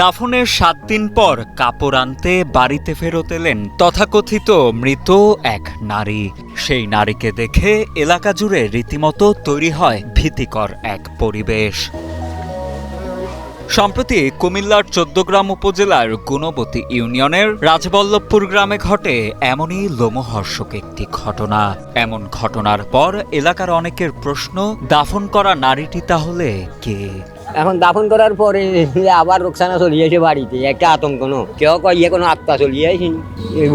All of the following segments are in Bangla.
দাফনের সাত দিন পর কাপড় আনতে বাড়িতে ফেরত এলেন তথাকথিত মৃত এক নারী। সেই নারীকে দেখে এলাকা জুড়ে রীতিমতো তৈরি হয় ভীতিকর এক পরিবেশ। সম্প্রতি কুমিল্লার চোদ্দগ্রাম উপজেলার গুণবতী ইউনিয়নের রাজবল্লভপুর গ্রামে ঘটে এমনই লোমহর্ষক একটি ঘটনা। এমন ঘটনার পর এলাকার অনেকের প্রশ্ন, দাফন করা নারীটি তাহলে কে? এখন দাফন করার পরে আবার রোকসানা চলিয়ে এসে বাড়িতে, একটা আতঙ্ক নো? কেউ ইয়ে কোনো আত্মা চলিয়ে আসেনি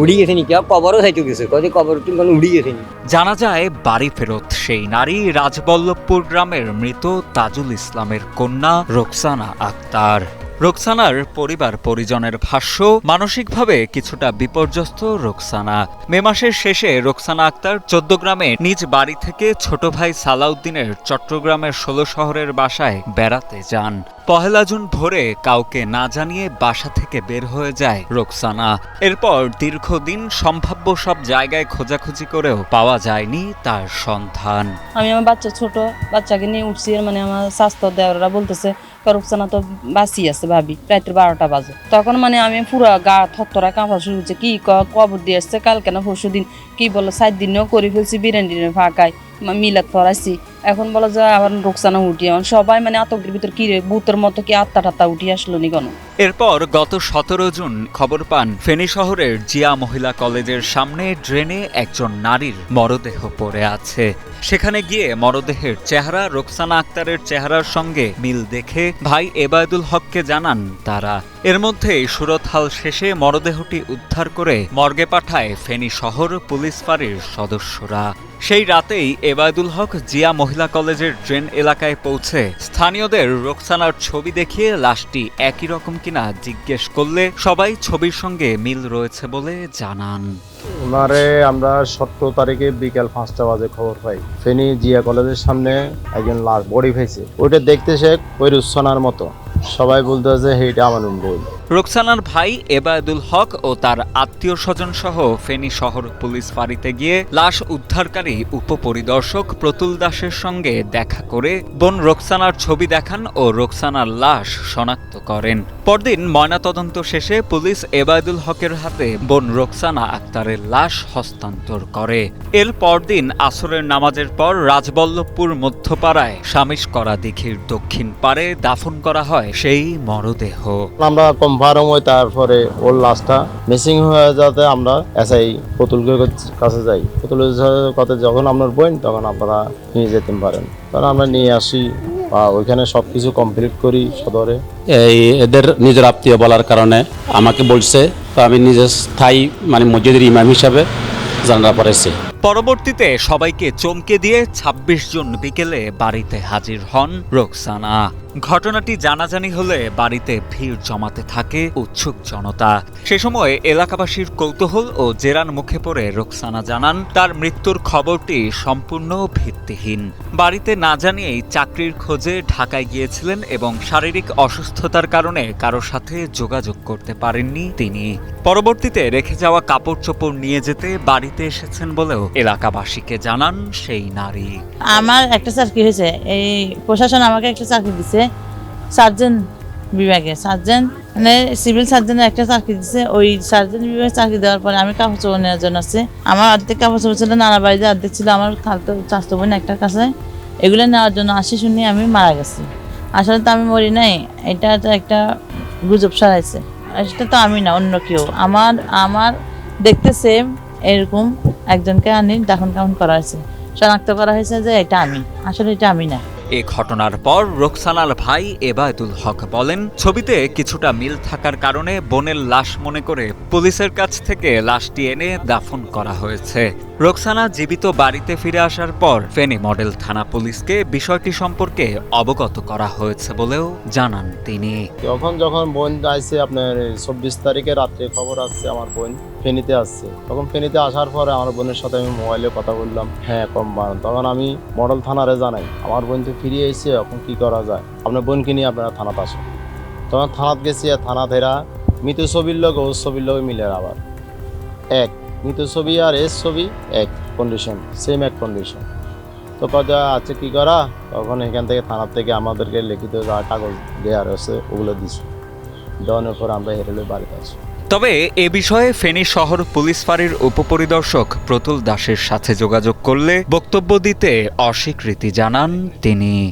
উড়ি গেছেনি, কেউ কবরও চাইতে গেছে কত কবর কোনো উড়ি গেছেনি। জানা যায়, বাড়ি ফেরত সেই নারী রাজবল্লভপুর গ্রামের মৃত তাজুল ইসলামের কন্যা রোকসানা আক্তার। রোকসানার পরিবার পরিজনের ভাষ্য, মানসিকভাবে কিছুটা বিপর্যস্ত রোকসানা। মে মাসের শেষে রোকসানা আক্তার চোদ্দ গ্রামে নিজ বাড়ি থেকে ছোট ভাই সালাউদ্দিনের চট্টগ্রামের ষোলো শহরের বাসায় বেড়াতে যান। পহেলা জুন ভোরে কাউকে না জানিয়ে বাসা থেকে বের হয়ে যায় রোকসানা। এরপর দীর্ঘদিন সম্ভাব্য সব জায়গায় খোঁজাখুঁজি করেও পাওয়া যায়নি তার সন্ধান। আমি আমার বাচ্চা ছোট, বাচ্চাকে নিয়ে উঠছি মানে আমার স্বাস্থ্য দেওয়ারা বলতেছে করুকসানা তো বাঁচি আছে ভাবি, রাত্রে বারোটা বাজে। তখন মানে আমি পুরো গা থরথরা কাঁপা শুরু হচ্ছে কি কবর দিয়ে আসছে, কালকে না পরশু দিন, কি বলো, সাত দিনেও করে ফেলছি, বিরিয়ানি ফাঁকায় মিলাদ ফরাইছি এখন বলো যে আবার রোকসানা উঠি, এখন সবাই মানে আতঙ্কের ভিতর কি ভূতের মতো কি আত্মা টাত্তা উঠি আসলো নি কোনো? এরপর গত সতেরো জুন খবর পান ফেনী শহরের জিয়া মহিলা কলেজের সামনে ড্রেনে একজন নারীর মরদেহ পড়ে আছে। সেখানে গিয়ে মরদেহের চেহারা, রোকসানা আক্তারের চেহারার সঙ্গে মিল দেখে ভাই এবায়দুল হককে জানান তারা। এর মধ্যেই সুরতহাল শেষে মরদেহটি উদ্ধার করে মর্গে পাঠায় ফেনী শহর পুলিশ ফাঁড়ির সদস্যরা। সেই রাতেই এবায়দুল হক জিয়া মহিলা কলেজের ড্রেন এলাকায় পৌঁছে স্থানীয়দের রোকসানার ছবি দেখিয়ে লাশটি একই রকম কিনা জিজ্ঞেস করলে সবাই ছবির সঙ্গে মিল রয়েছে বলে জানান। ওনারে আমরা সতেরো তারিখে বিকেল পাঁচটা বাজে খবর পাই। ফেনী জিয়া কলেজের সামনে একজন লাশ বডি ফেছে ওইটা দেখতে সে ওই কৈরুসনার মতো। সবাই বলতে যে এইটা আমার Lord রোকসানার ভাই এবায়দুল হক ও তার আত্মীয় স্বজন সহ ফেনী শহর পুলিশ ফাঁড়িতে গিয়ে লাশ উদ্ধারকারী উপপরিদর্শক প্রতুল দাসের সঙ্গে দেখা করে বোন রোকসানার ছবি দেখান ও রোকসানার লাশ শনাক্ত করেন। পরদিন ময়নাতদন্ত শেষে পুলিশ এবায়দুল হকের হাতে বোন রোকসানা আক্তারের লাশ হস্তান্তর করে। এর পরদিন আসরের নামাজের পর রাজবল্লভপুর মধ্যপাড়ায় সামিশ করা দিঘির দক্ষিণ পারে দাফন করা হয় সেই মরদেহ। আমরা কনফার্ম হয় তারপরে ওর লাশটা মিসিং হয়ে যাতে আমরা এসআই পুতুলকে কাছে যাই। পুতুলের কথা যখন আপনার বোন তখন আপনারা নিয়ে যেতে পারেন। তখন আমরা নিয়ে আসি বা ওইখানে সব কিছু কমপ্লিট করি সদরে। এই এদের নিজের আত্মীয় বলার কারণে আমাকে বলছে, তো আমি নিজের স্থায়ী মানে মসজিদের ইমাম হিসাবে জানা পড়েছি পরবর্তীতে সবাইকে চমকে দিয়ে ২৬ জুন বিকেলে বাড়িতে হাজির হন রোকসানা। ঘটনাটি জানাজানি হলে বাড়িতে ভিড় জমাতে থাকে উৎসুক জনতা। সে সময় এলাকাবাসীর কৌতূহল ও জেরান মুখে পড়ে রোকসানা জানান, তার মৃত্যুর খবরটি সম্পূর্ণ ভিত্তিহীন। বাড়িতে না জানিয়েই চাকরির খোঁজে ঢাকায় গিয়েছিলেন এবং শারীরিক অসুস্থতার কারণে কারও সাথে যোগাযোগ করতে পারেননি তিনি। পরবর্তীতে রেখে যাওয়া কাপড় চোপড় নিয়ে যেতে বাড়িতে এসেছেন বলেও এলাকাবাসীকে জানান সেই নারী। আমার একটা চাকরি হয়েছে? এই প্রশাসন আমাকে একটা চাকরি দিছে। সার্জন বিভাগে। সার্জন মানে সিভিল সার্জনের একটা চাকরি দিছে। ওই সার্জন বিভাগে চাকরি দেওয়ার পরে আমি কাপড় চোপড় নেওয়ার জন্য আসছি। আমার অর্ধেক কাপড় চোপড় ছিল, নানা বাড়িতে অর্ধেক ছিল। আমার খালতো চাষতো বোন একটার কাছে। এগুলো নেওয়ার জন্য আসি শুনি আমি মারা গেছি। আসলে তো আমি মরি নাই। এটা তো একটা গুজব সারাইছে সেটা তো আমি না, অন্য কেউ। আমার আমার দেখতে সেম এরকম। একজনকে আনি দাফন কামন করা হয়েছে। শনাক্ত করা হয়েছে যে এটা আমি। আসলে এটা আমি না। এ ঘটনার পর রোকসানার ভাই এবায়দুল হক বলেন, ছবিতে কিছুটা মিল থাকার কারণে বোনের লাশ মনে করে পুলিশের কাছ থেকে লাশটি এনে দাফন করা হয়েছে। রোকসানা জীবিত বাড়িতে ফিরে আসার পর ফেনী মডেল থানা পুলিশকে বিষয়টি সম্পর্কে অবগত করা হয়েছে বলেও জানান তিনি। তখন যখন বোন আসছে আপনার চব্বিশ তারিখে রাত্রে খবর আসছে আমার বোন ফেনীতে আসছে। তখন ফেনীতে আসার পরে আমার বোনের সাথে আমি মোবাইলে কথা বললাম হ্যাঁ কম বাড়ান। তখন আমি মডেল থানারে জানাই, আমার বোন তো ফিরিয়ে এসেছে এখন কি করা যায়? আপনার বোনকে নিয়ে আপনারা থানাতে আসেন। তখন থানাত গেছি থানা ধেরা মৃত ছবির লোক ও ছবির লোক মিলে আবার। এক মৃত ছবি আর এস ছবি এক কন্ডিশন সেম এক কন্ডিশন তো কথা আচ্ছা, আছে কি করা? তখন এখান থেকে থানার থেকে আমাদেরকে লিখিত যা কাগজ দেওয়ার আছে ওগুলো দিছে। দেওয়ানোর পর আমরা হেরেলে বাড়িতে আসি তবে এ বিষয়ে ফেনী শহর পুলিশ ফাঁড়ির উপপরিদর্শক প্রতুল দাসের সাথে যোগাযোগ করলে বক্তব্য দিতে অস্বীকৃতি জানান তিনি।